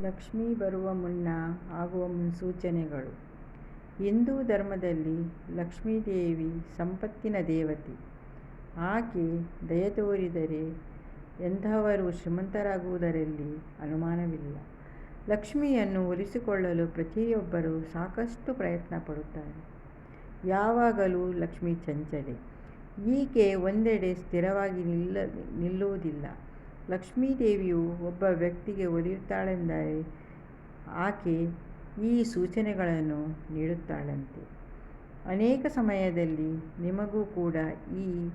ಲಕ್ಷ್ಮಿ ಬರುವ ಮುನ್ನ ಆಗುವ ಮುನ್ಸೂಚನೆಗಳು. ಹಿಂದೂ ಧರ್ಮದಲ್ಲಿ ಲಕ್ಷ್ಮೀ ದೇವಿ ಸಂಪತ್ತಿನ ದೇವತೆ. ಆಕೆ ದಯ ತೋರಿದರೆ ಎಂಥವರು ಶ್ರೀಮಂತರಾಗುವುದರಲ್ಲಿ ಅನುಮಾನವಿಲ್ಲ. ಲಕ್ಷ್ಮಿಯನ್ನು ಒಲಿಸಿಕೊಳ್ಳಲು ಪ್ರತಿಯೊಬ್ಬರೂ ಸಾಕಷ್ಟು ಪ್ರಯತ್ನ ಪಡುತ್ತಾರೆ. ಯಾವಾಗಲೂ ಲಕ್ಷ್ಮಿ ಚಂಚಲೆ. ಈಕೆ ಒಂದೆಡೆ ಸ್ಥಿರವಾಗಿ ನಿಲ್ಲ, ನಿಲ್ಲುವುದಿಲ್ಲ. ಲಕ್ಷ್ಮೀದೇವಿಯು ಒಬ್ಬ ವ್ಯಕ್ತಿಗೆ ಒಲಿಯುತ್ತಾಳೆಂದರೆ ಆಕೆ ಈ ಸೂಚನೆಗಳನ್ನು ನೀಡುತ್ತಾಳಂತೆ. ಅನೇಕ ಸಮಯದಲ್ಲಿ ನಿಮಗೂ ಕೂಡ ಈ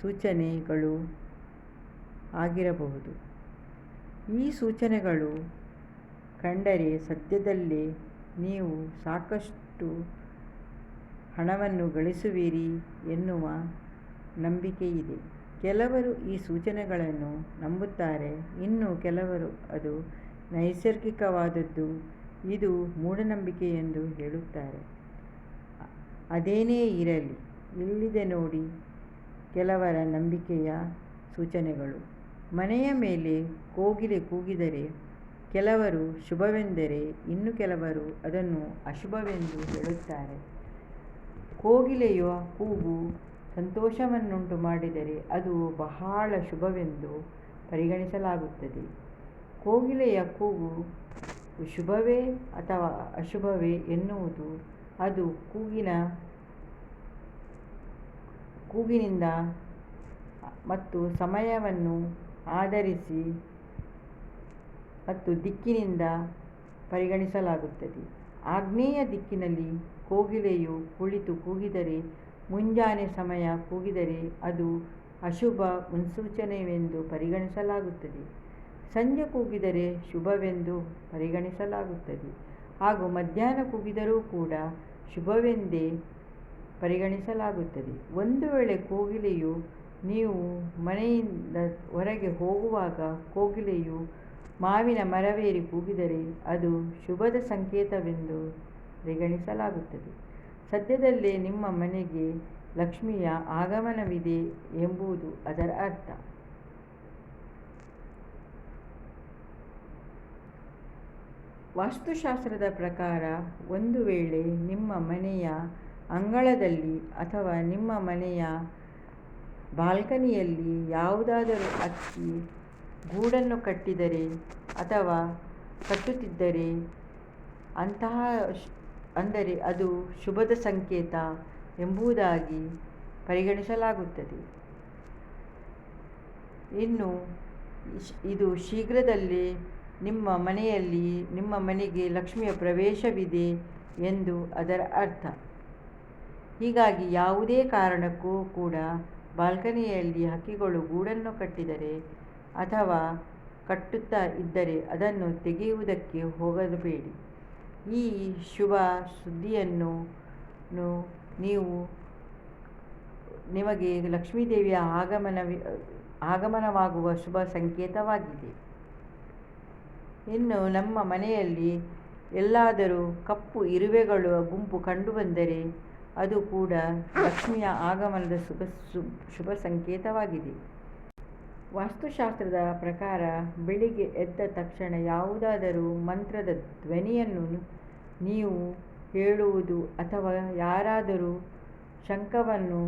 ಸೂಚನೆಗಳು ಆಗಿರಬಹುದು. ಈ ಸೂಚನೆಗಳು ಕಂಡರೆ ಸದ್ಯದಲ್ಲೇ ನೀವು ಸಾಕಷ್ಟು ಹಣವನ್ನು ಗಳಿಸುವಿರಿ ಎನ್ನುವ ನಂಬಿಕೆಯಿದೆ. ಕೆಲವರು ಈ ಸೂಚನೆಗಳನ್ನು ನಂಬುತ್ತಾರೆ. ಇನ್ನು ಕೆಲವರು ಅದು ನೈಸರ್ಗಿಕವಾದದ್ದು. ಇದು ಮೂಢನಂಬಿಕೆ ಎಂದು ಹೇಳುತ್ತಾರೆ. ಅದೇನೇ ಇರಲಿ, ಇಲ್ಲಿದೆ ನೋಡಿ ಕೆಲವರ ನಂಬಿಕೆಯ ಸೂಚನೆಗಳು. ಮನೆಯ ಮೇಲೆ ಕೋಗಿಲೆ ಕೂಗಿದರೆ ಕೆಲವರು ಶುಭವೆಂದರೆ ಇನ್ನು ಕೆಲವರು ಅದನ್ನು ಅಶುಭವೆಂದು ಹೇಳುತ್ತಾರೆ. ಕೋಗಿಲೆಯ ಕೂಗು ಸಂತೋಷವನ್ನುಂಟು ಮಾಡಿದರೆ ಅದು ಬಹಳ ಶುಭವೆಂದು ಪರಿಗಣಿಸಲಾಗುತ್ತದೆ. ಕೋಗಿಲೆಯ ಕೂಗು ಶುಭವೇ ಅಥವಾ ಅಶುಭವೇ ಎನ್ನುವುದು ಅದು ಕೂಗಿನ, ಕೂಗಿನಿಂದ ಮತ್ತು ಸಮಯವನ್ನು ಆಧರಿಸಿ ಮತ್ತು ದಿಕ್ಕಿನಿಂದ ಪರಿಗಣಿಸಲಾಗುತ್ತದೆ. ಆಗ್ನೇಯ ದಿಕ್ಕಿನಲ್ಲಿ ಕೋಗಿಲೆಯು ಕುಳಿತು ಕೂಗಿದರೆ ಮುಂಜಾನೆ ಸಮಯ ಕೂಗಿದರೆ ಅದು ಅಶುಭ ಮುನ್ಸೂಚನೆವೆಂದು ಪರಿಗಣಿಸಲಾಗುತ್ತದೆ. ಸಂಜೆ ಕೂಗಿದರೆ ಶುಭವೆಂದು ಪರಿಗಣಿಸಲಾಗುತ್ತದೆ. ಹಾಗೂ ಮಧ್ಯಾಹ್ನ ಕೂಗಿದರೂ ಕೂಡ ಶುಭವೆಂದೇ ಪರಿಗಣಿಸಲಾಗುತ್ತದೆ. ಒಂದು ವೇಳೆ ಕೋಗಿಲೆಯು ನೀವು ಮನೆಯಿಂದ ಹೊರಗೆ ಹೋಗುವಾಗ ಕೋಗಿಲೆಯು ಮಾವಿನ ಮರವೇರಿ ಕೂಗಿದರೆ ಅದು ಶುಭದ ಸಂಕೇತವೆಂದು ಪರಿಗಣಿಸಲಾಗುತ್ತದೆ. ಸದ್ಯದಲ್ಲೇ ನಿಮ್ಮ ಮನೆಗೆ ಲಕ್ಷ್ಮಿಯ ಆಗಮನವಿದೆ ಎಂಬುದು ಅದರ ಅರ್ಥ. ವಾಸ್ತುಶಾಸ್ತ್ರದ ಪ್ರಕಾರ ಒಂದು ವೇಳೆ ನಿಮ್ಮ ಮನೆಯ ಅಂಗಳದಲ್ಲಿ ಅಥವಾ ನಿಮ್ಮ ಮನೆಯ ಬಾಲ್ಕನಿಯಲ್ಲಿ ಯಾವುದಾದರೂ ಅಕ್ಕಿ ಗೂಡನ್ನು ಕಟ್ಟಿದರೆ ಅಥವಾ ಕಟ್ಟುತ್ತಿದ್ದರೆ ಅಂತಹ ಅಂದರೆ ಅದು ಶುಭದ ಸಂಕೇತ ಎಂಬುದಾಗಿ ಪರಿಗಣಿಸಲಾಗುತ್ತದೆ. ಇನ್ನು ಇದು ಶೀಘ್ರದಲ್ಲೇ ನಿಮ್ಮ ಮನೆಯಲ್ಲಿ, ನಿಮ್ಮ ಮನೆಗೆ ಲಕ್ಷ್ಮಿಯ ಪ್ರವೇಶವಿದೆ ಎಂದು ಅದರ ಅರ್ಥ. ಹೀಗಾಗಿ ಯಾವುದೇ ಕಾರಣಕ್ಕೂ ಕೂಡ ಬಾಲ್ಕನಿಯಲ್ಲಿ ಹಕ್ಕಿಗಳು ಗೂಡನ್ನು ಕಟ್ಟಿದರೆ ಅಥವಾ ಕಟ್ಟುತ್ತಾ ಇದ್ದರೆ ಅದನ್ನು ತೆಗೆಯುವುದಕ್ಕೆ ಹೋಗಬೇಡಿ ಈ ಶುಭ ಸುದ್ದಿಯನ್ನು ನೀವು ನಿಮಗೆ ಲಕ್ಷ್ಮೀದೇವಿಯ ಆಗಮನ ಆಗಮನವಾಗುವ ಶುಭ ಸಂಕೇತವಾಗಿದೆ. ಇನ್ನು ನಮ್ಮ ಮನೆಯಲ್ಲಿ ಎಲ್ಲಾದರೂ ಕಪ್ಪು ಇರುವೆಗಳ ಗುಂಪು ಕಂಡುಬಂದರೆ ಅದು ಕೂಡ ಲಕ್ಷ್ಮಿಯ ಆಗಮನದ ಶುಭ ಶುಭ ಸಂಕೇತವಾಗಿದೆ. ವಾಸ್ತುಶಾಸ್ತ್ರದ ಪ್ರಕಾರ, ಬೆಳಿಗ್ಗೆ ಎದ್ದ ತಕ್ಷಣ ಯಾವುದಾದರೂ ಮಂತ್ರದ ಧ್ವನಿಯನ್ನು ನೀವು ಹೇಳುವುದು ಅಥವಾ ಯಾರಾದರೂ ಶಂಖವನ್ನು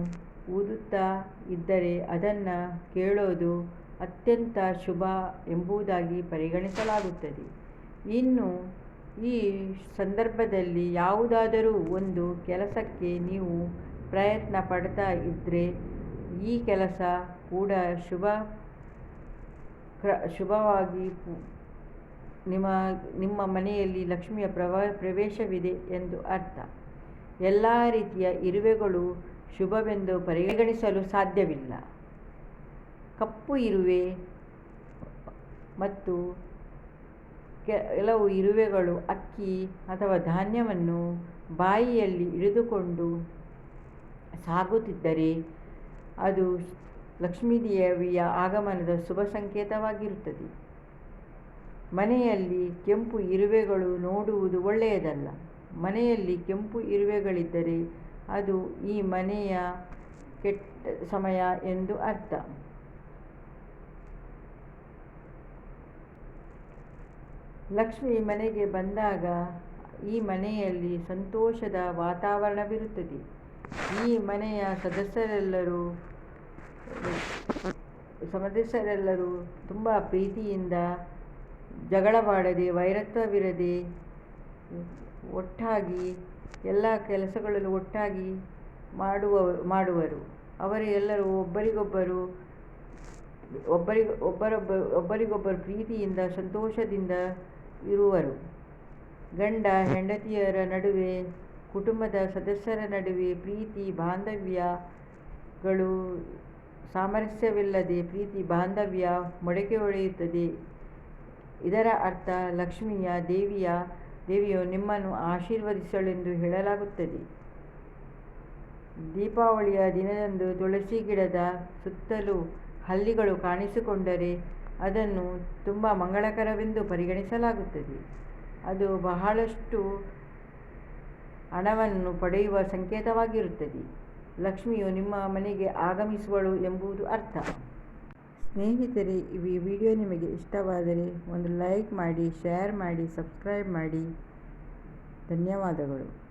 ಊದುತ್ತಾ ಇದ್ದರೆ ಅದನ್ನು ಕೇಳೋದು ಅತ್ಯಂತ ಶುಭ ಎಂಬುದಾಗಿ ಪರಿಗಣಿಸಲಾಗುತ್ತದೆ. ಇನ್ನು ಈ ಸಂದರ್ಭದಲ್ಲಿ ಯಾವುದಾದರೂ ಒಂದು ಕೆಲಸಕ್ಕೆ ನೀವು ಪ್ರಯತ್ನ ಪಡ್ತಾ ಇದ್ದರೆ ಈ ಕೆಲಸ ಕೂಡ ಶುಭ ಶುಭವಾಗಿ ನಿಮ್ಮ ನಿಮ್ಮ ಮನೆಯಲ್ಲಿ ಲಕ್ಷ್ಮಿಯ ಪ್ರವ, ಪ್ರವೇಶವಿದೆ ಎಂದು ಅರ್ಥ. ಎಲ್ಲ ರೀತಿಯ ಇರುವೆಗಳು ಶುಭವೆಂದು ಪರಿಗಣಿಸಲು ಸಾಧ್ಯವಿಲ್ಲ. ಕಪ್ಪು ಇರುವೆ ಮತ್ತು ಕೆಲವು ಇರುವೆಗಳು ಅಕ್ಕಿ ಅಥವಾ ಧಾನ್ಯವನ್ನು ಬಾಯಿಯಲ್ಲಿ ಹಿಡಿದುಕೊಂಡು ಸಾಗುತ್ತಿದ್ದರೆ ಅದು ಲಕ್ಷ್ಮೀದೇವಿಯ ಆಗಮನದ ಶುಭ ಸಂಕೇತವಾಗಿರುತ್ತದೆ. ಮನೆಯಲ್ಲಿ ಕೆಂಪು ಇರುವೆಗಳು ನೋಡುವುದು ಒಳ್ಳೆಯದಲ್ಲ. ಮನೆಯಲ್ಲಿ ಕೆಂಪು ಇರುವೆಗಳಿದ್ದರೆ ಅದು ಈ ಮನೆಯ ಕೆಟ್ಟ ಸಮಯ ಎಂದು ಅರ್ಥ. ಲಕ್ಷ್ಮಿ ಮನೆಗೆ ಬಂದಾಗ ಈ ಮನೆಯಲ್ಲಿ ಸಂತೋಷದ ವಾತಾವರಣವಿರುತ್ತದೆ. ಈ ಮನೆಯ ಸದಸ್ಯರೆಲ್ಲರೂ ಸದಸ್ಯರೆಲ್ಲರೂ ತುಂಬ ಪ್ರೀತಿಯಿಂದ ಜಗಳವಾಡದೆ, ವೈರತ್ವವಿರದೆ, ಒಟ್ಟಾಗಿ ಎಲ್ಲ ಕೆಲಸಗಳಲ್ಲೂ ಒಟ್ಟಾಗಿ ಮಾಡುವ, ಮಾಡುವರು. ಅವರು ಎಲ್ಲರೂ ಒಬ್ಬರಿಗೊಬ್ಬರು, ಒಬ್ಬರಿ, ಒಬ್ಬರೊಬ್ಬ, ಒಬ್ಬರಿಗೊಬ್ಬರು ಪ್ರೀತಿಯಿಂದ, ಸಂತೋಷದಿಂದ ಇರುವರು. ಗಂಡ ಹೆಂಡತಿಯರ ನಡುವೆ, ಕುಟುಂಬದ ಸದಸ್ಯರ ನಡುವೆ ಪ್ರೀತಿ, ಬಾಂಧವ್ಯಗಳು ಸಾಮರಸ್ಯವಿಲ್ಲದೆ ಪ್ರೀತಿ ಬಾಂಧವ್ಯ ಮೊಳಕೆ ಒಡೆಯುತ್ತದೆ ಇದರ ಅರ್ಥ ಲಕ್ಷ್ಮಿಯ ದೇವಿಯ, ದೇವಿಯು ನಿಮ್ಮನ್ನು ಆಶೀರ್ವದಿಸಲೆಂದು ಹೇಳಲಾಗುತ್ತದೆ. ದೀಪಾವಳಿಯ ದಿನದಂದು ತುಳಸಿ ಗಿಡದ ಸುತ್ತಲೂ ಹಲ್ಲಿಗಳು ಕಾಣಿಸಿಕೊಂಡರೆ ಅದನ್ನು ತುಂಬ ಮಂಗಳಕರವೆಂದು ಪರಿಗಣಿಸಲಾಗುತ್ತದೆ. ಅದು ಬಹಳಷ್ಟು ಹಣವನ್ನು ಪಡೆಯುವ ಸಂಕೇತವಾಗಿರುತ್ತದೆ. ಲಕ್ಷ್ಮಿಯು ನಿಮ್ಮ ಮನೆಗೆ ಆಗಮಿಸುವಳು ಎಂಬುದು ಅರ್ಥ. ಸ್ನೇಹಿತರೆ, ಈ ವಿಡಿಯೋ ನಿಮಗೆ ಇಷ್ಟವಾದರೆ ಒಂದು ಲೈಕ್ ಮಾಡಿ, ಶೇರ್ ಮಾಡಿ, ಸಬ್ಸ್ಕ್ರೈಬ್ ಮಾಡಿ. ಧನ್ಯವಾದಗಳು.